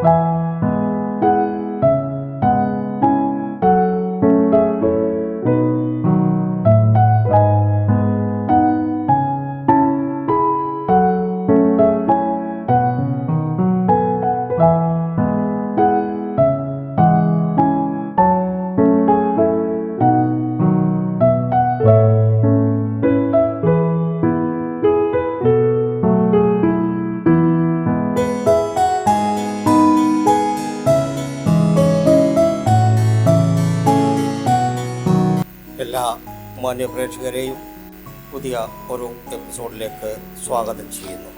എല്ലാ മാന്യ പ്രേക്ഷകരെയും പുതിയ ഒരു എപ്പിസോഡിലേക്ക് സ്വാഗതം ചെയ്യുന്നു.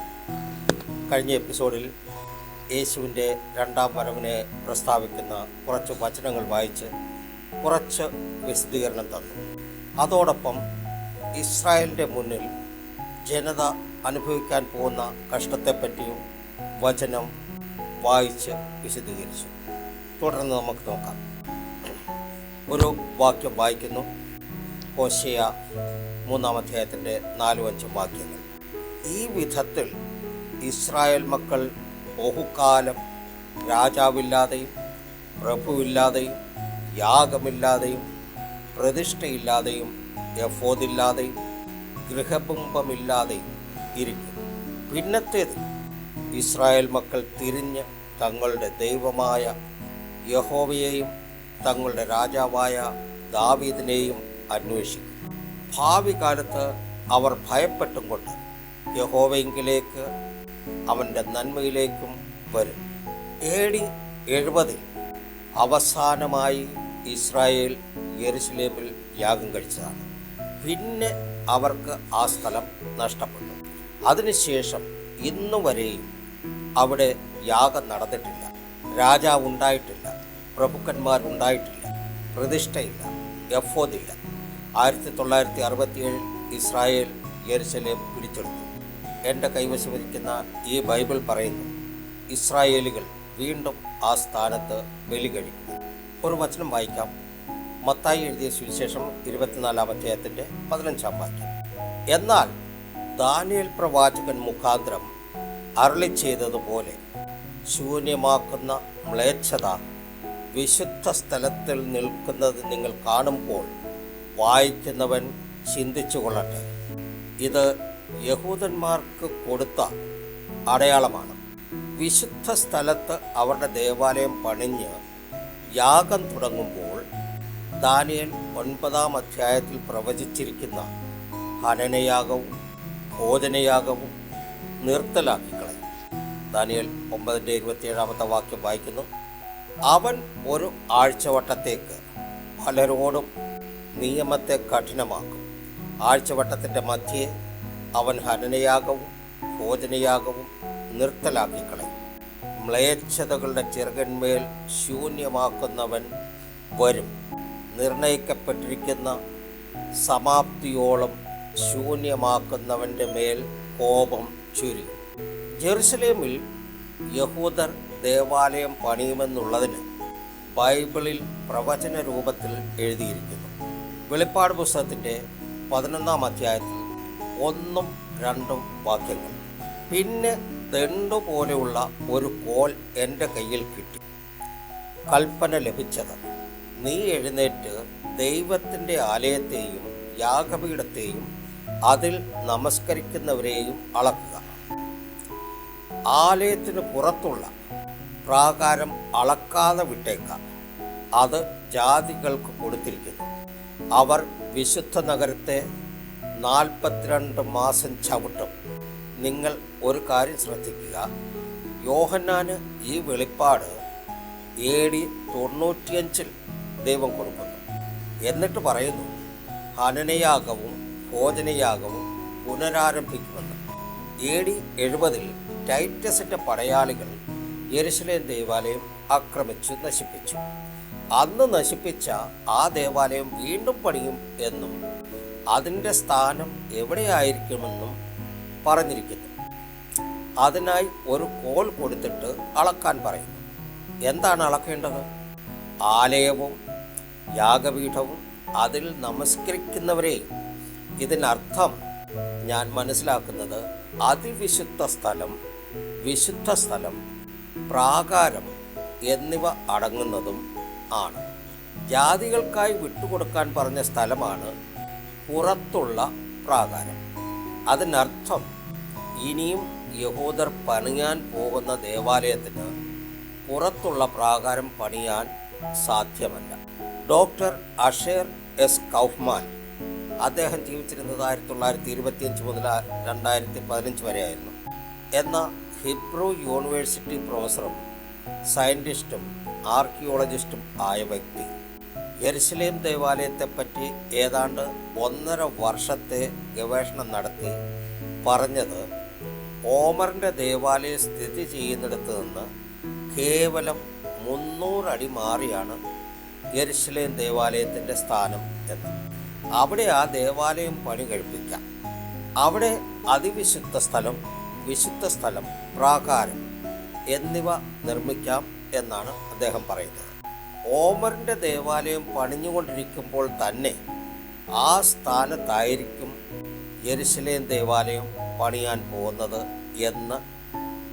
കഴിഞ്ഞ എപ്പിസോഡിൽ യേശുവിന്റെ രണ്ടാം വരവിനെ പ്രസ്താവിക്കുന്ന കുറച്ച് വചനങ്ങൾ വായിച്ച് കുറച്ച് വിശദീകരണം തന്നു. അതോടൊപ്പം ഇസ്രായേലിന്റെ മുന്നിൽ ജനത അനുഭവിക്കാൻ പോകുന്ന കഷ്ടത്തെപ്പറ്റിയും വചനം വായിച്ച് വിശദീകരിച്ചു. തുടർന്ന് നമുക്ക് നോക്കാം. ഒരു വാക്യം വായിക്കുന്നു. ഹോശയ മൂന്നാം അധ്യായത്തിന്റെ നാലും അഞ്ചും വാക്യങ്ങൾ. ഈ വിധത്തിൽ ഇസ്രായേൽ മക്കൾ ബഹുകാലം രാജാവില്ലാതെയും പ്രഭുവില്ലാതെയും യാഗമില്ലാതെയും പ്രതിഷ്ഠയില്ലാതെയും യഫോദില്ലാതെയും ഗൃഹബിംബമില്ലാതെയും ഇരിക്കും പിന്നത്തേത് ഇസ്രായേൽ മക്കൾ തിരിഞ്ഞ് തങ്ങളുടെ ദൈവമായ യഹോവയെയും തങ്ങളുടെ രാജാവായ ദാവീദിനെയും അന്വേഷിക്കും ഭാവി കാലത്ത് അവർ ഭയപ്പെട്ടും കൊണ്ട് യഹോവയെങ്കിലേക്ക് അവന്റെ നന്മയിലേക്കും വരും. എ ഡി എഴുപതിൽ അവസാനമായി ഇസ്രായേൽ യെരുസലേമിൽ യാഗം കഴിച്ചതാണ്. പിന്നെ അവർക്ക് ആ സ്ഥലം നഷ്ടപ്പെട്ടു. അതിനുശേഷം ഇന്നു വരെയും അവിടെ യാഗം നടന്നിട്ടില്ല. രാജാവ് ഉണ്ടായിട്ടില്ല. പ്രഭുക്കന്മാരുണ്ടായിട്ടില്ല പ്രതിഷ്ഠയില്ല. എഫോദില്ല. ആയിരത്തി തൊള്ളായിരത്തി അറുപത്തിയേഴിൽ ഇസ്രായേൽ യെരുസലേം പിടിച്ചെടുത്തു. എന്റെ കൈവശമിരിക്കുന്ന ഈ ബൈബിൾ പറയുന്നു ഇസ്രായേലുകൾ വീണ്ടും ആ സ്ഥാനത്ത് ബലി കഴിക്കുന്നു ഒരു വചനം വായിക്കാം. മത്തായി എഴുതിയ സുവിശേഷം ഇരുപത്തിനാലാം അധ്യായത്തിന്റെ പതിനഞ്ചാം വാക്യം. എന്നാൽ ദാനിയൽ പ്രവാചകൻ മുഖാന്തരം അരളി ചെയ്തതുപോലെ ശൂന്യമാക്കുന്ന മ്ലേച്ഛത വിശുദ്ധ സ്ഥലത്തിൽ നിൽക്കുന്നത് നിങ്ങൾ കാണുമ്പോൾ വായിക്കുന്നവൻ ചിന്തിച്ചു കൊള്ളട്ടെ. ഇത് യഹൂദന്മാർക്ക് കൊടുത്ത അടയാളമാണ്. വിശുദ്ധ സ്ഥലത്ത് അവരുടെ ദേവാലയം പണിഞ്ഞ് യാഗം തുടങ്ങുമ്പോൾ ദാനിയൽ ഒൻപതാം അധ്യായത്തിൽ പ്രവചിച്ചിരിക്കുന്ന ഹനനയാഗവും ഭോജനയാഗവും നിർത്തലാക്കി കളയും ദാനിയൽ ഒമ്പതിന്റെ ഇരുപത്തിയേഴാമത്തെ വാക്യം വായിക്കുന്നു. അവൻ ഒരു ആഴ്ചവട്ടത്തേക്ക് പലരോടും നിയമത്തെ കഠിനമാക്കും. ആഴ്ചവട്ടത്തിന്റെ മധ്യേ അവൻ ഹനനയാഗവും ഭോജനയാഗവും നിർത്തലാക്കി കളയും മ്ലേച്ഛതകളുടെ ചെറുകന്മേൽ ശൂന്യമാക്കുന്നവൻ വരും. നിർണയിക്കപ്പെട്ടിരിക്കുന്ന സമാപ്തിയോളം ശൂന്യമാക്കുന്നവന്റെ മേൽ കോപം ചുരുങ്ങും ജെറുസലേമിൽ യഹൂദർ ദേവാലയം പണിയുമെന്നുള്ളതിന് ബൈബിളിൽ പ്രവചന രൂപത്തിൽ എഴുതിയിരിക്കുന്നു. വെളിപ്പാട് പുസ്തകത്തിന്റെ പതിനൊന്നാം അധ്യായത്തിൽ ഒന്നും രണ്ടും വാക്യങ്ങൾ. പിന്നെ ദണ്ടു പോലെയുള്ള ഒരു കോൽ എന്റെ കയ്യിൽ കിട്ടി. കൽപ്പന ലഭിച്ചത്. നീ എഴുന്നേറ്റ് ദൈവത്തിന്റെ ആലയത്തെയും യാഗപീഠത്തെയും അതിൽ നമസ്കരിക്കുന്നവരെയും അളക്കുക. ആലയത്തിന് പുറത്തുള്ള പ്രാകാരം അളക്കാതെ വിട്ടേക്കാം. അത് ജാതികൾക്ക് കൊടുത്തിരിക്കുന്നു. അവർ വിശുദ്ധ നഗരത്തെ നാൽപ്പത്തിരണ്ട് മാസം ചവിട്ടും. നിങ്ങൾ ഒരു കാര്യം ശ്രദ്ധിക്കുക. യോഹന്നാന് ഈ വെളിപ്പാട് എ ഡി തൊണ്ണൂറ്റിയഞ്ചിൽ ദൈവം കൊടുക്കുന്നു. എന്നിട്ട് പറയുന്നു ഹനനയാഗവും ഭോജനയാഗവും പുനരാരംഭിക്കുമെന്ന്. എ ഡി എഴുപതിൽ ടൈറ്റസിന്റെ പടയാളികൾ യെരുശലേം ദേവാലയം ആക്രമിച്ചു നശിപ്പിച്ചു. അന്ന് നശിപ്പിച്ച ആ ദേവാലയം വീണ്ടും പണിയും എന്നും അതിന്റെ സ്ഥാനം എവിടെയായിരിക്കുമെന്നും പറഞ്ഞിരിക്കുന്നു. അതിനായി ഒരു കോൾ കൊടുത്തിട്ട് അളക്കാൻ പറയുന്നു. എന്താണ് അളക്കേണ്ടത്? ആലയവും യാഗപീഠവും അതിൽ നമസ്കരിക്കുന്നവരെയും ഇതിനർത്ഥം ഞാൻ മനസ്സിലാക്കുന്നത് അതിവിശുദ്ധ സ്ഥലം വിശുദ്ധ സ്ഥലം പ്രാകാരം എന്നിവ അടങ്ങുന്നതും ആണ്. ജാതികൾക്കായി വിട്ടുകൊടുക്കാൻ പറഞ്ഞ സ്ഥലമാണ് പുറത്തുള്ള പ്രാകാരം. അതിനർത്ഥം ഇനിയും യഹൂദർ പണിയാൻ പോകുന്ന ദേവാലയത്തിന് പുറത്തുള്ള പ്രാകാരം പണിയാൻ സാധ്യമല്ല. Doctor Asher S. കൗഫ്മാൻ അദ്ദേഹം ജീവിച്ചിരുന്നത് ആയിരത്തി തൊള്ളായിരത്തി ഇരുപത്തിയഞ്ച് മുതൽ രണ്ടായിരത്തി പതിനഞ്ച് വരെയായിരുന്നു. എന്ന ഹിബ്രു യൂണിവേഴ്സിറ്റി പ്രൊഫസറും സയന്റിസ്റ്റും ആർക്കിയോളജിസ്റ്റും ആയ വ്യക്തി. യെരുസലേം ദേവാലയത്തെപ്പറ്റി ഏതാണ്ട് ഒന്നര വർഷത്തെ ഗവേഷണം നടത്തി പറഞ്ഞത് ഓമറിന്റെ ദേവാലയം സ്ഥിതി ചെയ്യുന്നിടത്ത് നിന്ന് കേവലം മുന്നൂറടി മാറിയാണ് യെരുസലേം ദേവാലയത്തിന്റെ സ്ഥാനം എന്ന്. അവിടെ ആ ദേവാലയം പണി കഴിപ്പിക്കാം. അവിടെ അതിവിശുദ്ധ സ്ഥലം വിശുദ്ധ സ്ഥലം പ്രാകാരം എന്നിവ നിർമ്മിക്കാം എന്നാണ് അദ്ദേഹം പറയുന്നത്. ഓമറിന്റെ ദേവാലയം പണിഞ്ഞുകൊണ്ടിരിക്കുമ്പോൾ തന്നെ ആ സ്ഥാനത്തായിരിക്കും യെരുസലേം ദേവാലയം പണിയാൻ പോകുന്നത് എന്ന്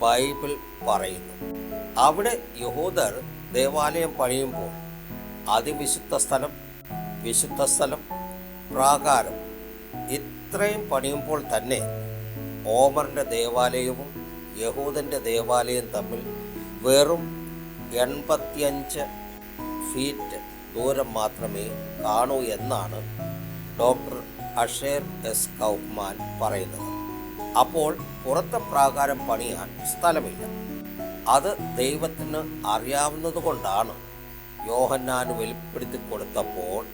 ബൈബിൾ പറയുന്നു. അവിടെ യഹൂദർ ദേവാലയം പണിയുമ്പോൾ അതിവിശുദ്ധ സ്ഥലം വിശുദ്ധ സ്ഥലം പ്രാകാരം ഇത്രയും പണിയുമ്പോൾ തന്നെ ഓമറിന്റെ ദേവാലയവും യഹൂദന്റെ ദേവാലയം തമ്മിൽ വെറും എൺപത്തിയഞ്ച് ഫീറ്റ് ദൂരം മാത്രമേ കാണൂ എന്നാണ് ഡോക്ടർ അഷേർ എസ്. കൗഫ്മാൻ പറയുന്നത്. അപ്പോൾ പുറത്തെ പ്രാകാരം പണിയാൻ സ്ഥലമില്ല. അത് ദൈവത്തിന് അറിയാവുന്നതുകൊണ്ടാണ് യോഹന്നാൻ വെളിപ്പെടുത്തി കൊടുത്തപ്പോൾ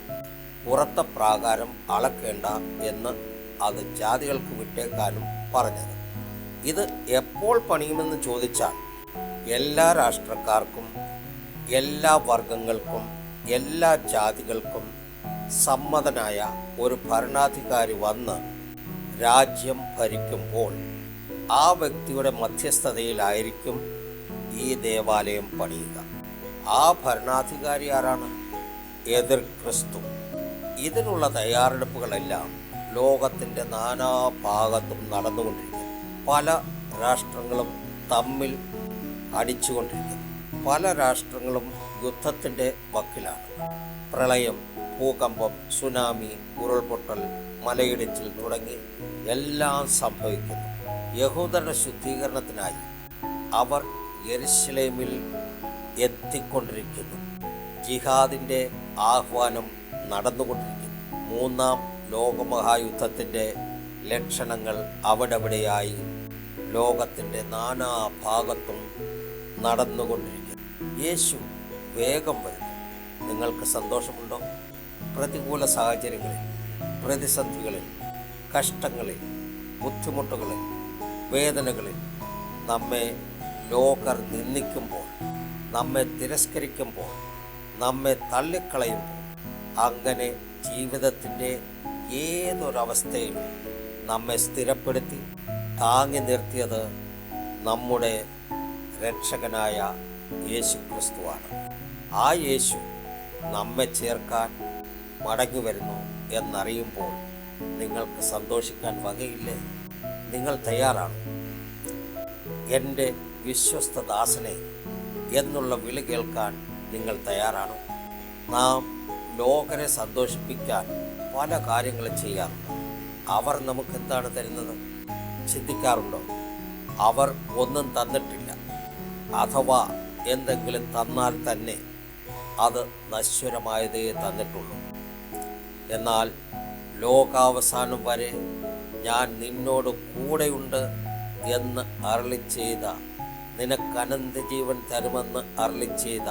പുറത്തെ പ്രാകാരം അളക്കേണ്ട എന്ന് അത് ജാതികൾക്ക് വിട്ടേക്കാനും പറഞ്ഞത്. ഇത് എപ്പോൾ പണിയുമെന്ന് ചോദിച്ചാൽ എല്ലാ രാഷ്ട്രക്കാർക്കും എല്ലാ വർഗങ്ങൾക്കും എല്ലാ ജാതികൾക്കും സമ്മതനായ ഒരു ഭരണാധികാരി വന്ന് രാജ്യം ഭരിക്കുമ്പോൾ ആ വ്യക്തിയുടെ മധ്യസ്ഥതയിലായിരിക്കും ഈ ദേവാലയം പണിയുക. ആ ഭരണാധികാരി ആരാണ്? എതിർ ക്രിസ്തു. ഇതിനുള്ള തയ്യാറെടുപ്പുകളെല്ലാം ലോകത്തിന്റെ നാനാഭാഗത്തും നടന്നുകൊണ്ടിരിക്കുന്നു. പല രാഷ്ട്രങ്ങളും തമ്മിൽ അടിച്ചുകൊണ്ടിരിക്കുന്നു. പല രാഷ്ട്രങ്ങളും യുദ്ധത്തിന്റെ വക്കിലാണ്. പ്രളയം ഭൂകമ്പം സുനാമി ഉരുൾപൊട്ടൽ മലയിടിച്ചിൽ തുടങ്ങി എല്ലാം സംഭവിക്കുന്നു. യഹൂദരുടെ ശുദ്ധീകരണത്തിനായി അവർ യെരുസലേമിൽ എത്തിക്കൊണ്ടിരിക്കുന്നു. ജിഹാദിന്റെ ആഹ്വാനം നടന്നുകൊണ്ടിരിക്കുന്നു. മൂന്നാം ലോകമഹായുദ്ധത്തിന്റെ ലക്ഷണങ്ങൾ അവിടെവിടെയായി. ലോകത്തിന്റെ നാനാ ഭാഗത്തും നടന്നുകൊണ്ടിരിക്കുന്നു. യേശു വേഗം വരുന്നു. നിങ്ങൾക്ക് സന്തോഷമുണ്ടോ? പ്രതികൂല സാഹചര്യങ്ങളിൽ പ്രതിസന്ധികളിൽ കഷ്ടങ്ങളിൽ ബുദ്ധിമുട്ടുകളിൽ വേദനകളിൽ നമ്മെ ലോകർ നിന്ദിക്കുമ്പോൾ നമ്മെ തിരസ്കരിക്കുമ്പോൾ നമ്മെ തള്ളിക്കളയുമ്പോൾ അങ്ങനെ ജീവിതത്തിന്റെ ഏതൊരവസ്ഥയിലും നമ്മെ സ്ഥിരപ്പെടുത്തി താങ്ങി നിർത്തിയത് നമ്മുടെ രക്ഷകനായ യേശു ക്രിസ്തുവാണ് ആ യേശു നമ്മെ ചേർക്കാൻ മടങ്ങി വരുന്നു എന്നറിയുമ്പോൾ നിങ്ങൾക്ക് സന്തോഷിക്കാൻ വകയില്ലേ? നിങ്ങൾ തയ്യാറാണ്. എന്റെ വിശ്വസ്ത ദാസനെ എന്നുള്ള വിളി കേൾക്കാൻ നിങ്ങൾ തയ്യാറാണ്. നാം ലോകരെ സന്തോഷിപ്പിക്കാൻ പല കാര്യങ്ങളും ചെയ്യാറുണ്ട്. അവർ നമുക്ക് എന്താണ് തരുന്നത്? ചിന്തിക്കാറുണ്ടോ? അവർ ഒന്നും തന്നിട്ടില്ല. അഥവാ എന്തെങ്കിലും തന്നാൽ തന്നെ അത് നശ്വരമായതേ തന്നിട്ടുള്ളൂ. എന്നാൽ ലോകാവസാനം വരെ ഞാൻ നിന്നോട് കൂടെയുണ്ട് എന്ന് അരളി ചെയ്ത നിനക്ക് അനന്ത ജീവൻ തരുമെന്ന് അരളി ചെയ്ത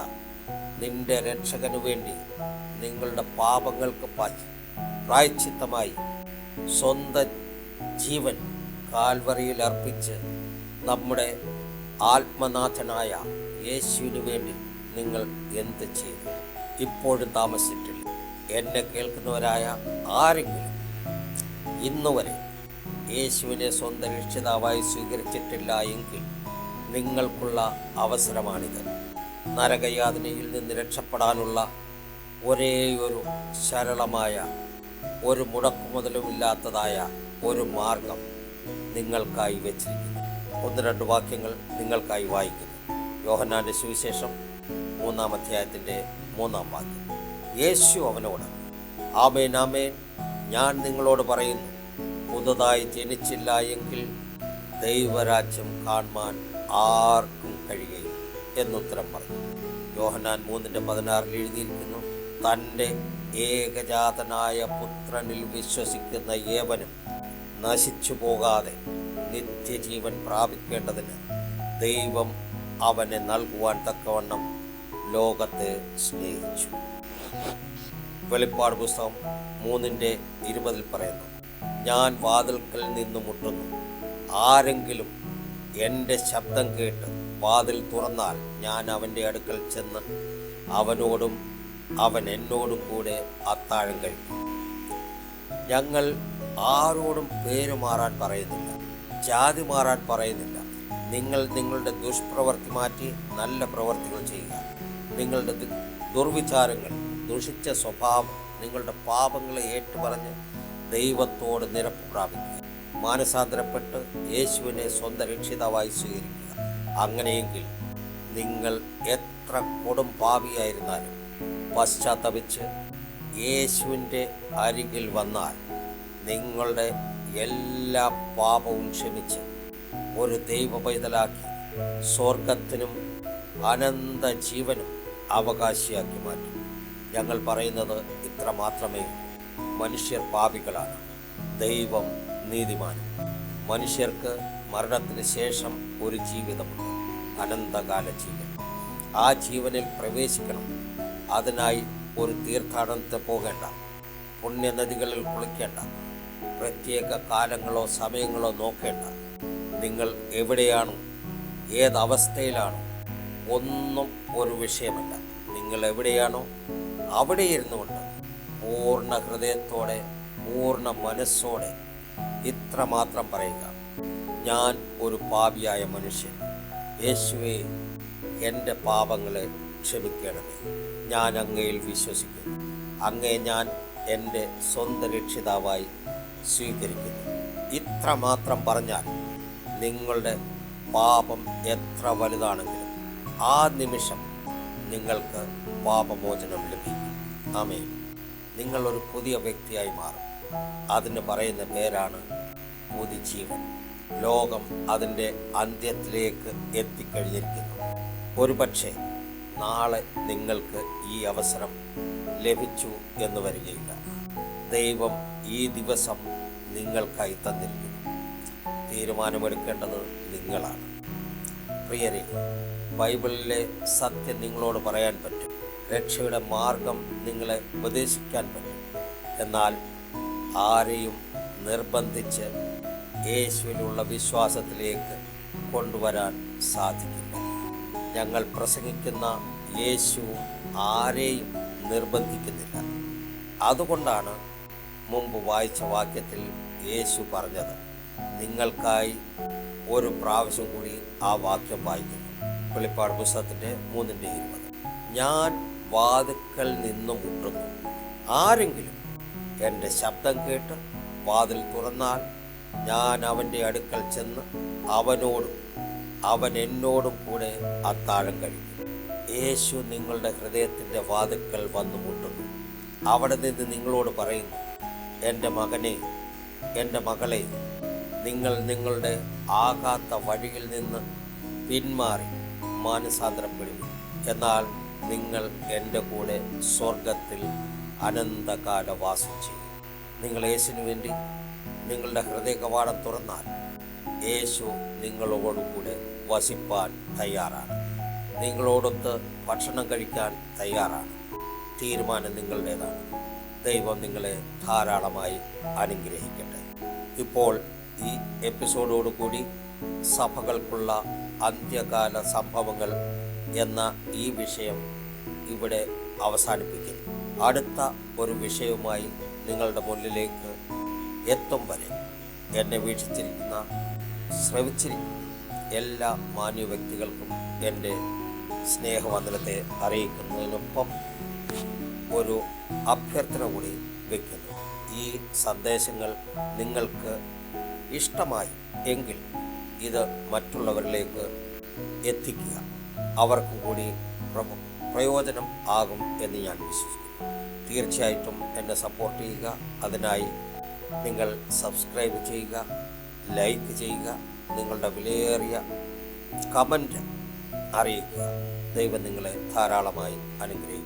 നിന്റെ രക്ഷകനു വേണ്ടി നിങ്ങളുടെ പാപങ്ങൾക്ക് പ്രായച്ചിത്തമായി സ്വന്തം ജീവൻ കാൽവറിയിൽ അർപ്പിച്ച് നമ്മുടെ ആത്മനാഥനായ യേശുവിന് വേണ്ടി നിങ്ങൾ എന്ത് ചെയ്തു? ഇപ്പോഴും താമസിച്ചിട്ടില്ല. എന്നെ കേൾക്കുന്നവരായ ആരെങ്കിലും ഇന്നുവരെ യേശുവിനെ സ്വന്തം രക്ഷിതാവായി സ്വീകരിച്ചിട്ടില്ല എങ്കിൽ നിങ്ങൾക്കുള്ള അവസരമാണിത്. നരകയാതനയിൽ നിന്ന് രക്ഷപ്പെടാനുള്ള ഒരേയൊരു സരളമായ ഒരു മുടക്കുമുതലുമില്ലാത്തതായ ഒരു മാർഗം നിങ്ങൾക്കായി വെച്ചിരിക്കുന്നു. ഒന്ന് രണ്ട് വാക്യങ്ങൾ നിങ്ങൾക്കായി വായിക്കുന്നു. യോഹന്നാന്റെ സുവിശേഷം മൂന്നാം അധ്യായത്തിന്റെ മൂന്നാം വാക്യം. യേശു അവനോട് ആമേൻ ആമേൻ. ഞാൻ നിങ്ങളോട് പറയുന്നു പുതുതായി ജനിച്ചില്ല എങ്കിൽ ദൈവരാജ്യം കാണുവാൻ ആർക്കും കഴിയുകയില്ല എന്നുത്തരം പറഞ്ഞു. യോഹനാൻ മൂന്നിന്റെ പതിനാറിൽ എഴുതിയിരിക്കുന്നു തന്റെ ഏകജാതനായ പുത്രനിൽ വിശ്വസിക്കുന്ന ഏവനും നശിച്ചു പോകാതെ നിത്യജീവൻ പ്രാപിക്കേണ്ടതിന് ദൈവം അവനെ നൽകുവാൻ തക്കവണ്ണം ലോകത്തെ സ്നേഹിച്ചു. വെളിപ്പാട് പുസ്തകം മൂന്നിന്റെ ഇരുപതിൽ പറയുന്നു ഞാൻ വാതിൽക്കൽ നിന്ന് മുട്ടുന്നു. ആരെങ്കിലും എന്റെ ശബ്ദം കേട്ട് വാതിൽ തുറന്നാൽ ഞാൻ അവന്റെ അടുക്കൽ ചെന്ന് അവനോടും അവൻ എന്നോടും കൂടെ അത്താഴം കഴിക്കും. ഞങ്ങൾ ആരോടും പേര് മാറാൻ പറയുന്നില്ല. ജാതി മാറാൻ പറയുന്നില്ല. നിങ്ങൾ നിങ്ങളുടെ ദുഷ്പ്രവൃത്തി മാറ്റി നല്ല പ്രവർത്തികൾ ചെയ്യുക. നിങ്ങളുടെ ദുർവിചാരങ്ങൾ ദുഷിച്ച സ്വഭാവം നിങ്ങളുടെ പാപങ്ങളെ ഏറ്റുപറഞ്ഞ് ദൈവത്തോട് നിരപ്പ് പ്രാപിക്കുക. മാനസാന്തരപ്പെട്ട് യേശുവിനെ സ്വന്തം രക്ഷിതാവായി സ്വീകരിക്കുക. അങ്ങനെയെങ്കിൽ നിങ്ങൾ എത്ര കൊടും പാപിയായിരുന്നാലും പശ്ചാത്തപിച്ച് യേശുവിന്റെ അരികിൽ വന്നാൽ നിങ്ങളുടെ എല്ലാ പാപവും ക്ഷമിച്ച് ഒരു ദൈവ പൈതലാക്കി സ്വർഗത്തിനും അനന്ത ജീവനും അവകാശിയാക്കി മാറ്റി. ഞങ്ങൾ പറയുന്നത് ഇത്ര മാത്രമേ മനുഷ്യർ പാപികളാണ്. ദൈവം നീതിമാനും. മനുഷ്യർക്ക് മരണത്തിന് ശേഷം ഒരു ജീവിതമുണ്ട്. അനന്തകാല ജീവൻ. ആ ജീവനിൽ പ്രവേശിക്കണം. അതിനായി ഒരു തീർത്ഥാടനത്തെ പോകേണ്ട. പുണ്യനദികളിൽ കുളിക്കേണ്ട. പ്രത്യേക കാലങ്ങളോ സമയങ്ങളോ നോക്കേണ്ട. നിങ്ങൾ എവിടെയാണോ ഏതവസ്ഥയിലാണോ ഒന്നും ഒരു വിഷയമല്ല. നിങ്ങൾ എവിടെയാണോ അവിടെ ഇരുന്നുകൊണ്ട് പൂർണ ഹൃദയത്തോടെ പൂർണ മനസ്സോടെ ഇത്ര മാത്രം പറയുക. ഞാൻ ഒരു പാപിയായ മനുഷ്യൻ. യേശുവെ എന്റെ പാപങ്ങളെ ക്ഷമിക്കണമേ. ഞാൻ അങ്ങയിൽ വിശ്വസിക്കുന്നു. അങ്ങേ ഞാൻ എന്റെ സ്വന്തം രക്ഷിതാവായി സ്വീകരിക്കുന്നു. ഇത്ര മാത്രം പറഞ്ഞാൽ നിങ്ങളുടെ പാപം എത്ര വലുതാണെങ്കിലും ആ നിമിഷം നിങ്ങൾക്ക് പാപമോചനം ലഭിക്കും. ആമേ നിങ്ങൾ ഒരു പുതിയ വ്യക്തിയായി മാറും. അതിന് പറയുന്ന പേരാണ് പുതുജീവൻ. ലോകം അതിന്റെ അന്ത്യത്തിലേക്ക് എത്തിക്കഴിഞ്ഞിരിക്കുന്നു. ഒരുപക്ഷെ നാളെ നിങ്ങൾക്ക് ഈ അവസരം ലഭിച്ചു എന്ന് വരികയില്ല. ദൈവം ഈ ദിവസം നിങ്ങൾക്കായി തന്നിരിക്കുന്നു. തീരുമാനമെടുക്കേണ്ടത് നിങ്ങളാണ്. പ്രിയരെ ബൈബിളിലെ സത്യം നിങ്ങളോട് പറയാൻ പറ്റും. രക്ഷയുടെ മാർഗം നിങ്ങളെ ഉപദേശിക്കാൻ പറ്റും. എന്നാൽ ആരെയും നിർബന്ധിച്ച് യേശുവിലുള്ള വിശ്വാസത്തിലേക്ക് കൊണ്ടുവരാൻ സാധിക്കില്ല. ഞങ്ങൾ പ്രസംഗിക്കുന്ന യേശു ആരെയും നിർബന്ധിക്കുന്നില്ല. അതുകൊണ്ടാണ് മുമ്പ് വായിച്ച വാക്യത്തിൽ യേശു പറഞ്ഞത് നിങ്ങൾക്കായി ഒരു പ്രാവശ്യം കൂടി ആ വാക്യം വായിക്കുന്നു. വെളിപ്പാട് പുസ്തകത്തിന്റെ മൂന്നിന്റെ ഇരുപത്. ഞാൻ വാതുക്കൽ നിന്ന് മുട്ടുന്നു. ആരെങ്കിലും എന്റെ ശബ്ദം കേട്ട് വാതിൽ തുറന്നാൽ ഞാൻ അവന്റെ അടുക്കൽ ചെന്ന് അവനോടും അവൻ എന്നോടും കൂടെ അത്താഴം കഴിക്കും. യേശു നിങ്ങളുടെ ഹൃദയത്തിന്റെ വാതുക്കൽ വന്നു മുട്ടുന്നു. അവിടെ നിന്ന് നിങ്ങളോട് പറയുന്നു എന്റെ മകനെ എന്റെ മകളെ നിങ്ങൾ നിങ്ങളുടെ ആകാത്ത വഴിയിൽ നിന്ന് പിന്മാറി മാനസാന്തരപ്പെടുവിൻ. എന്നാൽ നിങ്ങൾ എന്റെ കൂടെ സ്വർഗത്തിൽ അനന്തകാല വാസം ചെയ്യും നിങ്ങൾ യേശുവിന് വേണ്ടി നിങ്ങളുടെ ഹൃദയ കവാടം തുറന്നാൽ യേശു നിങ്ങളോടുകൂടെ വസിപ്പാൻ തയ്യാറാണ്. നിങ്ങളോടൊത്ത് ഭക്ഷണം കഴിക്കാൻ തയ്യാറാണ്. തീരുമാനം നിങ്ങളുടേതാണ്. ദൈവം നിങ്ങളെ ധാരാളമായി അനുഗ്രഹിക്കട്ടെ. ഇപ്പോൾ ഈ എപ്പിസോഡോടുകൂടി സഭകൾക്കുള്ള അന്ത്യകാല സംഭവങ്ങൾ എന്ന ഈ വിഷയം ഇവിടെ അവസാനിപ്പിക്കുന്നു. അടുത്ത ഒരു വിഷയവുമായി നിങ്ങളുടെ മുന്നിലേക്ക് എത്തും വരെ എന്നെ വീക്ഷിച്ചിരിക്കുന്ന ശ്രവിച്ചിരിക്കുന്ന എല്ലാ മാന്യ വ്യക്തികൾക്കും എന്റെ സ്നേഹവന്ദനത്തെ അറിയിക്കുന്നതിനൊപ്പം ഒരു അഭ്യർത്ഥന കൂടി വയ്ക്കുന്നു ഈ സന്ദേശങ്ങൾ നിങ്ങൾക്ക് ഇഷ്ടമായി എങ്കിൽ ഇത് മറ്റുള്ളവരിലേക്ക് എത്തിക്കുക. അവർക്കും കൂടി പ്രയോജനം ആകും എന്ന് ഞാൻ വിശ്വസിക്കുന്നു. തീർച്ചയായിട്ടും എന്നെ സപ്പോർട്ട് ചെയ്യുക. അതിനായി നിങ്ങൾ സബ്സ്ക്രൈബ് ചെയ്യുക ലൈക്ക് ചെയ്യുക നിങ്ങളുടെ വിലയേറിയ കമന്റ് അറിയിക്കുക. ദൈവം നിങ്ങളെ ധാരാളമായി അനുഗ്രഹിക്കും